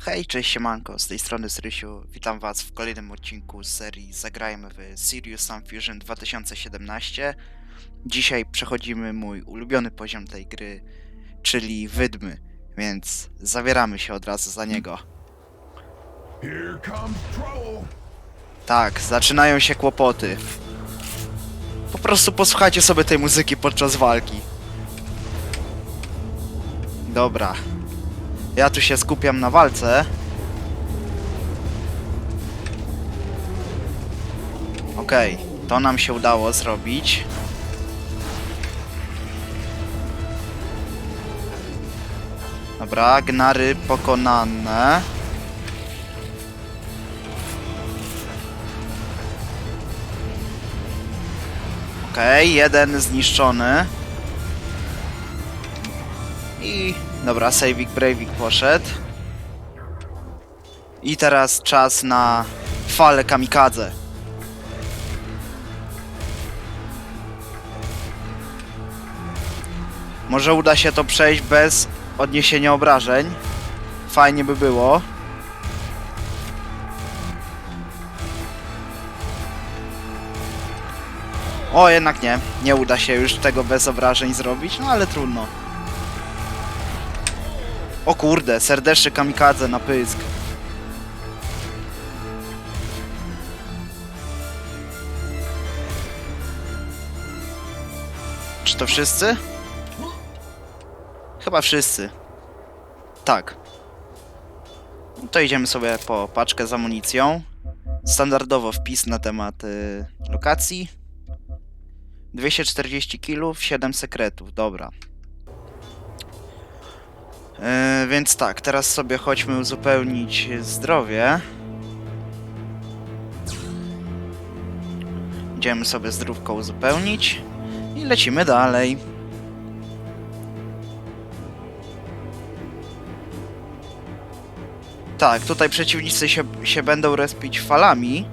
Hej, cześć siemanko, z tej strony Srysiu. Witam was w kolejnym odcinku z serii Zagrajmy w Serious Sam Fusion 2017. Dzisiaj przechodzimy mój ulubiony poziom tej gry, czyli Wydmy, więc zabieramy się od razu za niego. Here comes trouble. Tak, zaczynają się kłopoty. Po prostu posłuchajcie sobie tej muzyki podczas walki. Dobra. Ja tu się skupiam na walce. Okej, to nam się udało zrobić. Dobra, gnary pokonane. Okej, jeden zniszczony. I dobra, Savik Bravik poszedł. I teraz czas na falę kamikadze. Może uda się to przejść bez odniesienia obrażeń. Fajnie by było. O, jednak nie. Nie uda się już tego bez obrażeń zrobić, no ale trudno. O kurde, serdeczny kamikadze na pysk. Czy to wszyscy? Chyba wszyscy. Tak. No To idziemy sobie po paczkę z amunicją. Standardowo wpis na temat y, lokacji. 240 kg, 7 sekretów, dobra. Więc tak, teraz sobie chodźmy uzupełnić zdrowie. Idziemy sobie zdrówko uzupełnić i lecimy dalej. Tak, tutaj przeciwnicy się, się będą respić falami.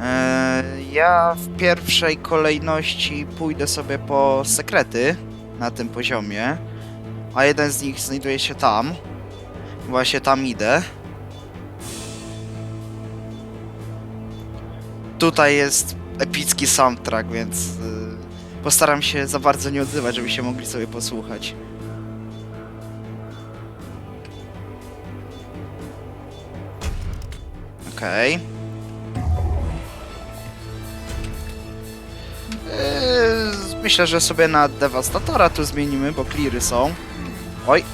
E, ja w pierwszej kolejności pójdę sobie po sekrety na tym poziomie, a jeden z nich znajduje się tam. Właśnie tam idę. Tutaj jest epicki soundtrack, więc y, postaram się za bardzo nie odzywać, żebyście mogli sobie posłuchać. Okej. Yy, Myślę, że sobie na Devastatora tu zmienimy, bo cleary są. Oj.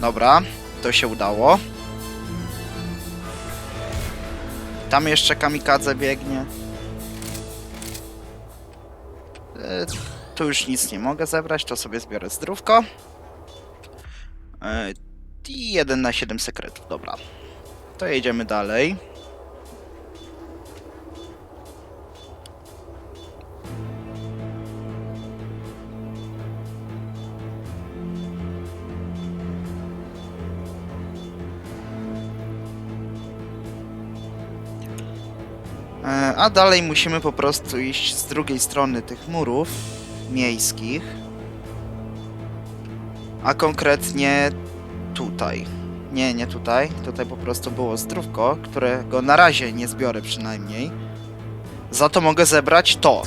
Dobra, to się udało. Tam jeszcze kamikadze biegnie. Yy, Tu już nic nie mogę zebrać, to sobie zbiorę zdrówko. Yy, I 1 na 7 sekretów, dobra. To jedziemy dalej. A dalej musimy po prostu iść z drugiej strony tych murów miejskich. A konkretnie tutaj. Nie, nie tutaj. Tutaj po prostu było zdrówko, którego na razie nie zbiorę przynajmniej. Za to mogę zebrać to.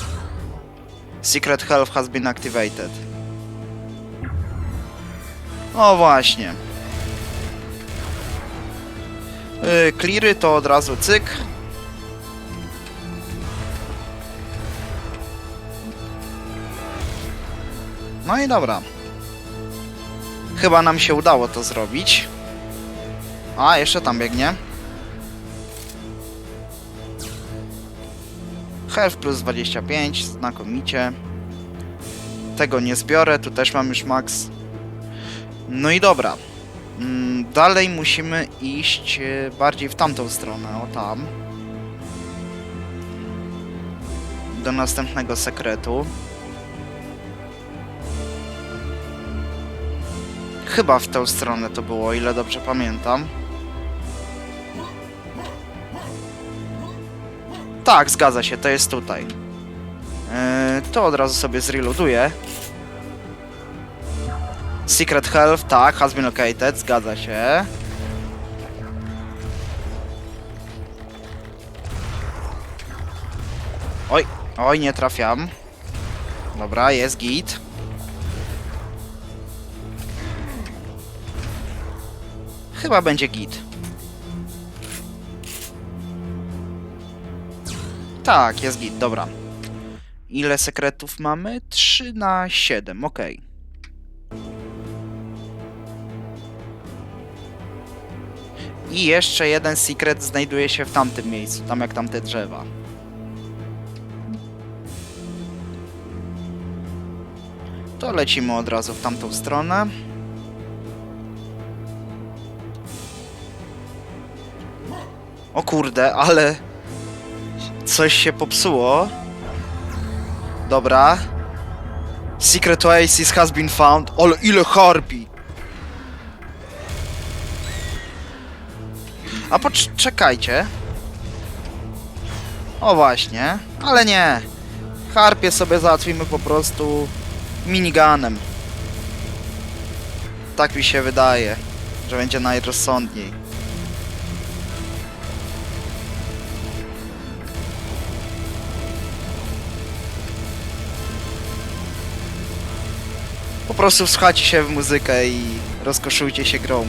Secret Health has been activated. O właśnie. Yy, cleary to od razu cyk. No i dobra. Chyba nam się udało to zrobić. A, jeszcze tam biegnie. Health plus 25, znakomicie. Tego nie zbiorę, tu też mam już max. No i dobra. Mm, Dalej musimy iść e, bardziej w tamtą stronę, o tam. Do następnego sekretu. Chyba w tę stronę to było, ile dobrze pamiętam. Tak, zgadza się, to jest tutaj. Yy, to od razu sobie zreloaduję. Secret Health, tak, has been located, zgadza się. Oj, oj, nie trafiam. Dobra, jest git. Chyba będzie git. Tak, jest git, dobra. Ile sekretów mamy? 3 na 7, okej. I jeszcze jeden secret znajduje się w tamtym miejscu, tam jak tamte drzewa. To lecimy od razu w tamtą stronę. O kurde, ale coś się popsuło. Dobra. Secret Oasis has been found. Ale ile harpi! A poczekajcie. O właśnie, ale nie. Harpie sobie załatwimy po prostu miniganem. Tak mi się wydaje, że będzie najrozsądniej. Po prostu wsłuchajcie się w muzykę i rozkoszujcie się grą.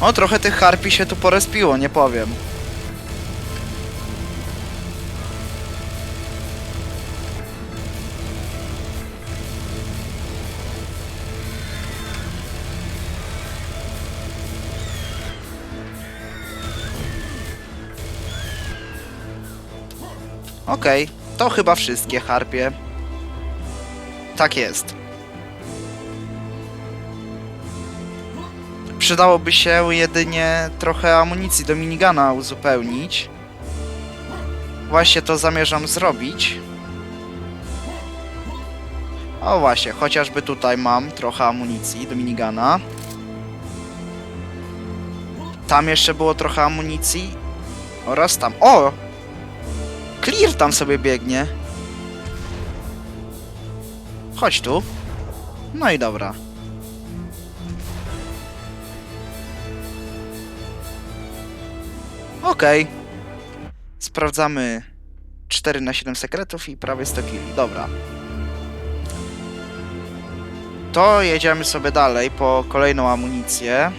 O, trochę tych harpi się tu porespiło, nie powiem. Okej, to chyba wszystkie harpie. Tak jest. Przydałoby się jedynie trochę amunicji do minigana uzupełnić. Właśnie to zamierzam zrobić. O właśnie, chociażby tutaj mam trochę amunicji do minigana. Tam jeszcze było trochę amunicji. Oraz tam. O! Clear tam sobie biegnie. Chodź tu. No i dobra. Okej. Sprawdzamy 4 na 7 sekretów i prawie 100 killi. Dobra. To jedziemy sobie dalej po kolejną amunicję.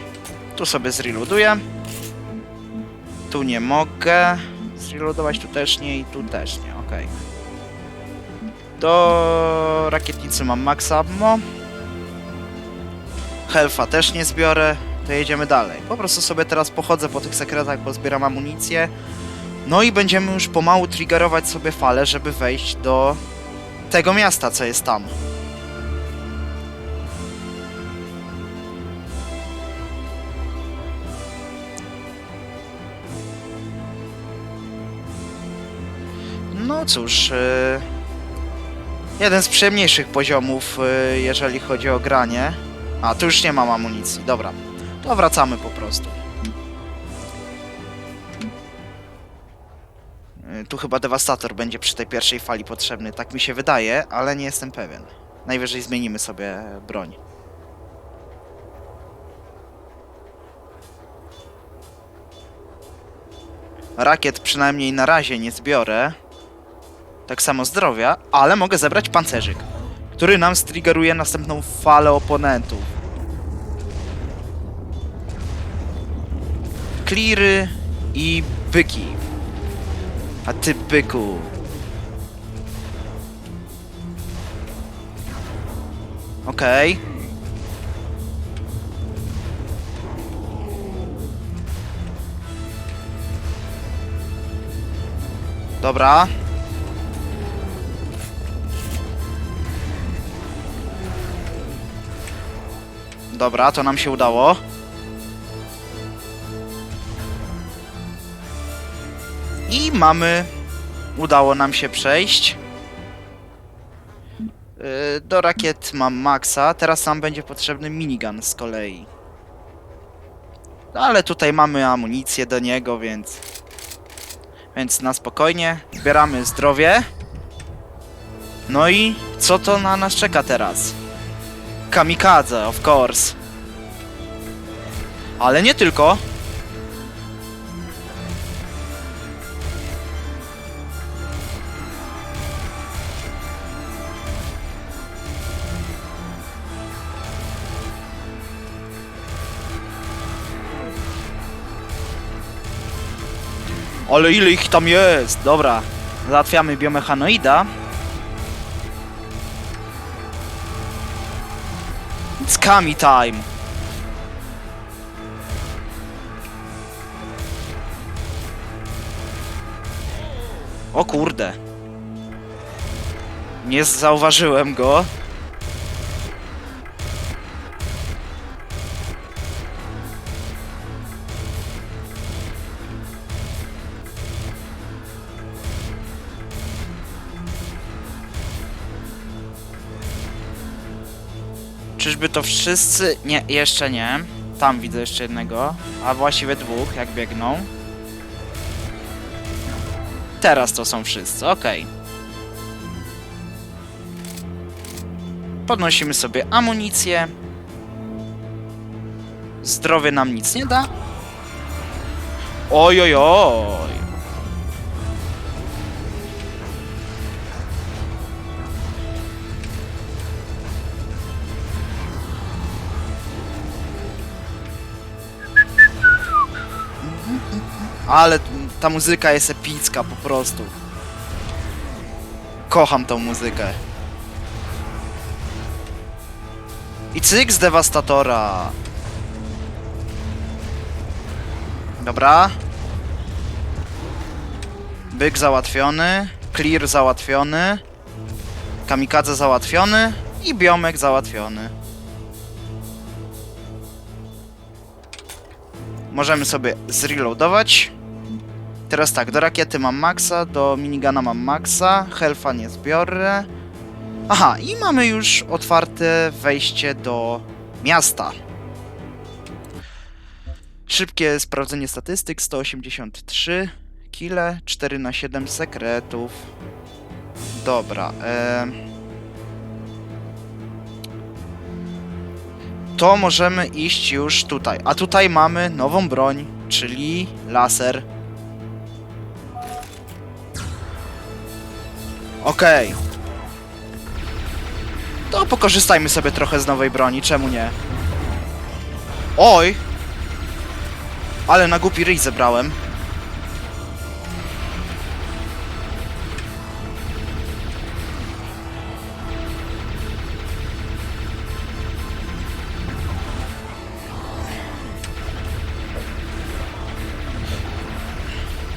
Tu sobie zreloaduję. Tu nie mogę. Zreloadować tu też nie i tu też nie, okej. Do rakietnicy mam max ammo. Helfa też nie zbiorę to jedziemy dalej. Po prostu sobie teraz pochodzę po tych sekretach, pozbieram amunicję. No i będziemy już pomału triggerować sobie falę, żeby wejść do tego miasta, co jest tam. No cóż, yy, jeden z przyjemniejszych poziomów, yy, jeżeli chodzi o granie. A, tu już nie mam amunicji, dobra. To wracamy po prostu. Y, Tu chyba dewastator będzie przy tej pierwszej fali potrzebny, tak mi się wydaje, ale nie jestem pewien. Najwyżej zmienimy sobie broń. Rakiet przynajmniej na razie nie zbiorę. Tak samo zdrowia, ale mogę zebrać pancerzyk, który nam striggeruje następną falę oponentów. Cleary i byki. A ty byku. Okej. Dobra. Dobra, to nam się udało. I mamy. Udało nam się przejść. Yy, Do rakiet mam maksa. Teraz nam będzie potrzebny minigun z kolei. Ale tutaj mamy amunicję do niego, więc... Więc na spokojnie. Zbieramy zdrowie. No i co to na nas czeka teraz? Kamikadze, of course. Ale nie tylko. Ale ile ich tam jest? Dobra. Załatwiamy biomechanoida. Kami time. O kurde. Nie zauważyłem go. Czyżby to wszyscy? Nie, jeszcze nie. Tam widzę jeszcze jednego. A właściwie dwóch, jak biegną. Teraz to są wszyscy, okej. Podnosimy sobie amunicję. Zdrowie nam nic nie da. Oj, Ale ta muzyka jest epicka po prostu. Kocham tą muzykę. I cyk z dewastatora. Dobra. Byk załatwiony. Clear załatwiony. Kamikadze załatwiony. I biomek załatwiony. Możemy sobie zreloadować. Teraz tak, do rakiety mam maxa, do minigana mam maxa, helfa nie zbiorę. Aha, i mamy już otwarte wejście do miasta. Szybkie sprawdzenie statystyk, 183 kile, 4 na 7 sekretów. Dobra, em. to możemy iść już tutaj. A tutaj mamy nową broń, czyli laser. Okej. To pokorzystajmy sobie trochę z nowej broni, czemu nie? Oj! Ale na głupi ryj zebrałem.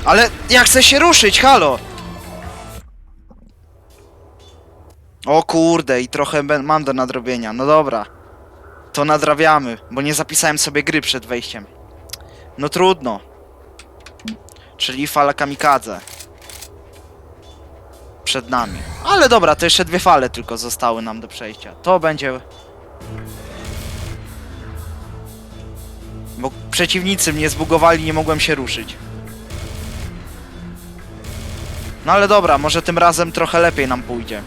Ale ja chcę się ruszyć, halo! O kurde, i trochę mam do nadrobienia. No dobra. To nadrabiamy, bo nie zapisałem sobie gry przed wejściem. No trudno. Czyli fala kamikadze. Przed nami. Ale dobra, to jeszcze dwie fale tylko zostały nam do przejścia. To będzie... Bo przeciwnicy mnie zbugowali, nie mogłem się ruszyć. No ale dobra, może tym razem trochę lepiej nam pójdzie.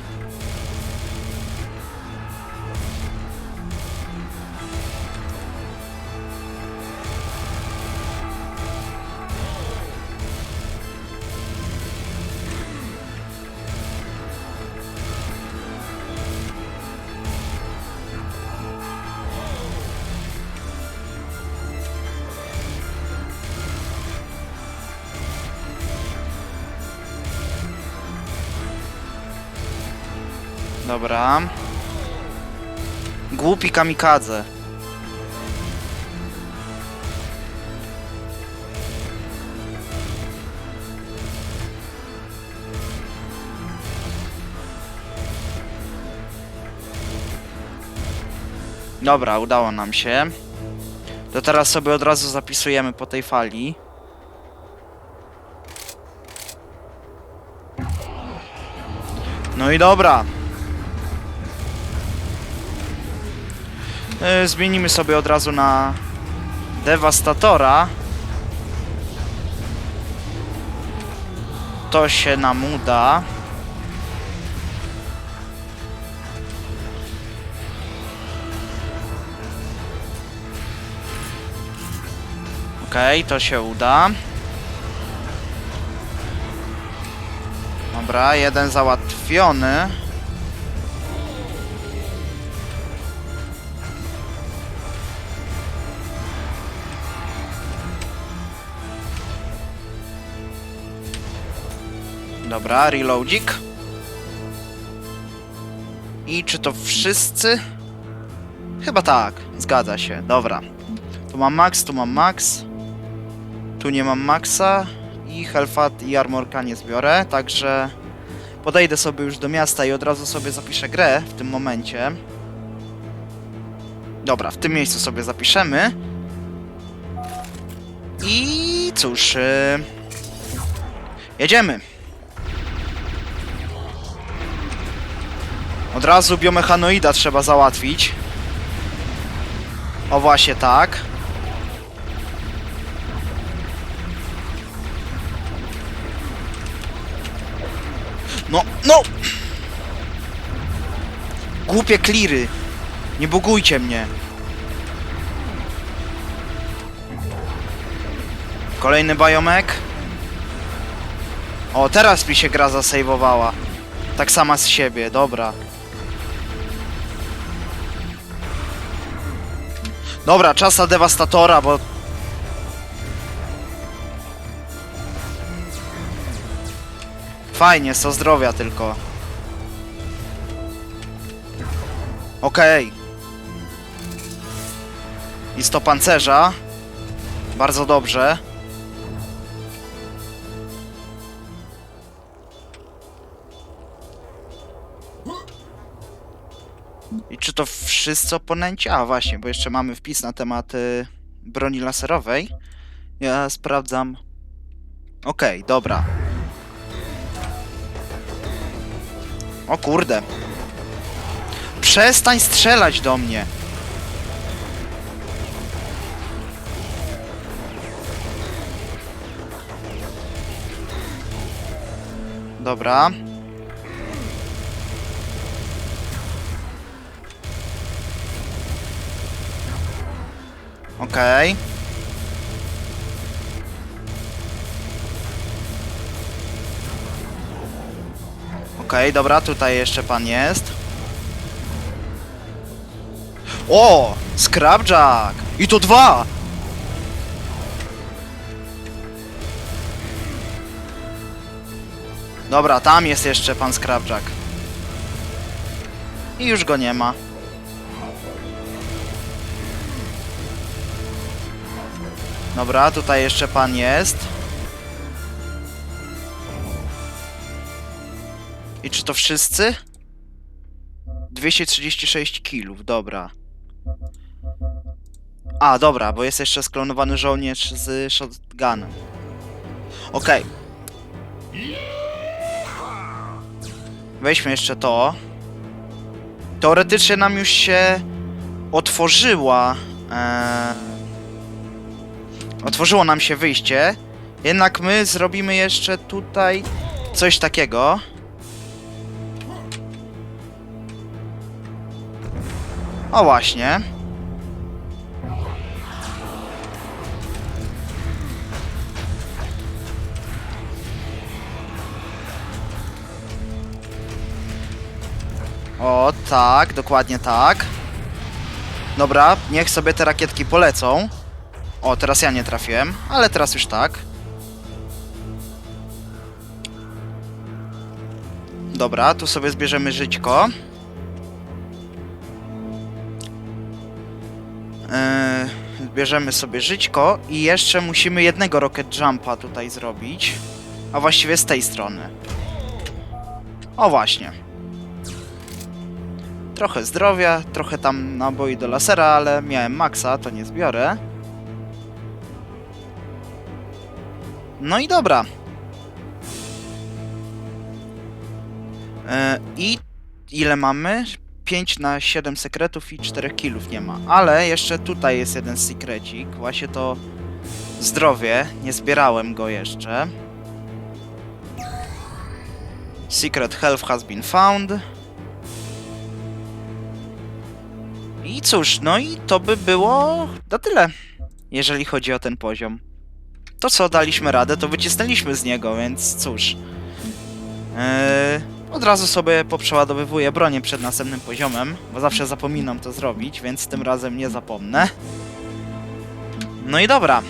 Dobra. Głupi kamikadze. Dobra, udało nam się. To teraz sobie od razu zapisujemy po tej fali. No i dobra. Zmienimy sobie od razu na Devastatora. To się nam uda. Okej, to się uda. Dobra, jeden załatwiony. Dobra, reloadzik. I czy to wszyscy? Chyba tak, zgadza się, dobra. Tu mam max, tu mam max. Tu nie mam maxa. I Hellfat i Armorka nie zbiorę, także podejdę sobie już do miasta i od razu sobie zapiszę grę w tym momencie. Dobra, w tym miejscu sobie zapiszemy. I cóż, yy... jedziemy. Od razu biomechanoida trzeba załatwić. O właśnie tak. No, no! Głupie kliry. Nie bugujcie mnie. Kolejny biomek. O, teraz mi się gra zasejwowała. Tak sama z siebie, dobra. Dobra, czas na dewastatora, bo... Fajnie, 100 zdrowia tylko. Okej. I 100 pancerza. Bardzo dobrze. To wszyscy oponenci? A właśnie, bo jeszcze mamy wpis na temat y, broni laserowej. Ja sprawdzam. Okej, dobra. O kurde. Przestań strzelać do mnie. Dobra. Okej. Okej, dobra, tutaj jeszcze pan jest. O! Scrapjack! I to dwa! Dobra, tam jest jeszcze pan Scrapjack. I już go nie ma. Dobra, tutaj jeszcze pan jest. I czy to wszyscy? 236 kilów, dobra. A, dobra, bo jest jeszcze sklonowany żołnierz z shotgunem. Okej. Weźmy jeszcze to. Teoretycznie nam już się otworzyła. Eee, otworzyło nam się wyjście. Jednak my zrobimy jeszcze tutaj coś takiego. O właśnie. O, tak, dokładnie tak. Dobra, niech sobie te rakietki polecą. O, teraz ja nie trafiłem, ale teraz już tak. Dobra, tu sobie zbierzemy żyćko. Yy, bierzemy sobie żyćko i jeszcze musimy jednego rocket jumpa tutaj zrobić. A właściwie z tej strony. O właśnie. Trochę zdrowia, trochę tam naboi do lasera, ale miałem maksa, to nie zbiorę. No i dobra. Yy, I ile mamy? 5 na 7 sekretów i 4 killów nie ma. Ale jeszcze tutaj jest jeden secrecik. Właśnie to zdrowie. Nie zbierałem go jeszcze. Secret health has been found. I cóż, no i to by było na tyle, jeżeli chodzi o ten poziom. To co daliśmy radę, to wycisnęliśmy z niego, więc cóż. Eee, od razu sobie poprzeładowywuję bronię przed następnym poziomem, bo zawsze zapominam to zrobić, więc tym razem nie zapomnę. No i dobra.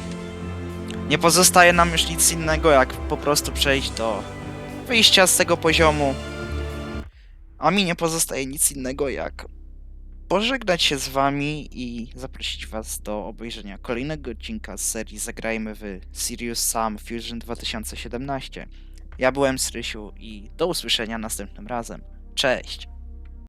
Nie pozostaje nam już nic innego, jak po prostu przejść do wyjścia z tego poziomu. A mi nie pozostaje nic innego, jak pożegnać się z wami i zaprosić was do obejrzenia kolejnego odcinka z serii Zagrajmy w Serious Sam Fusion 2017. Ja byłem Srysiu i do usłyszenia następnym razem. Cześć!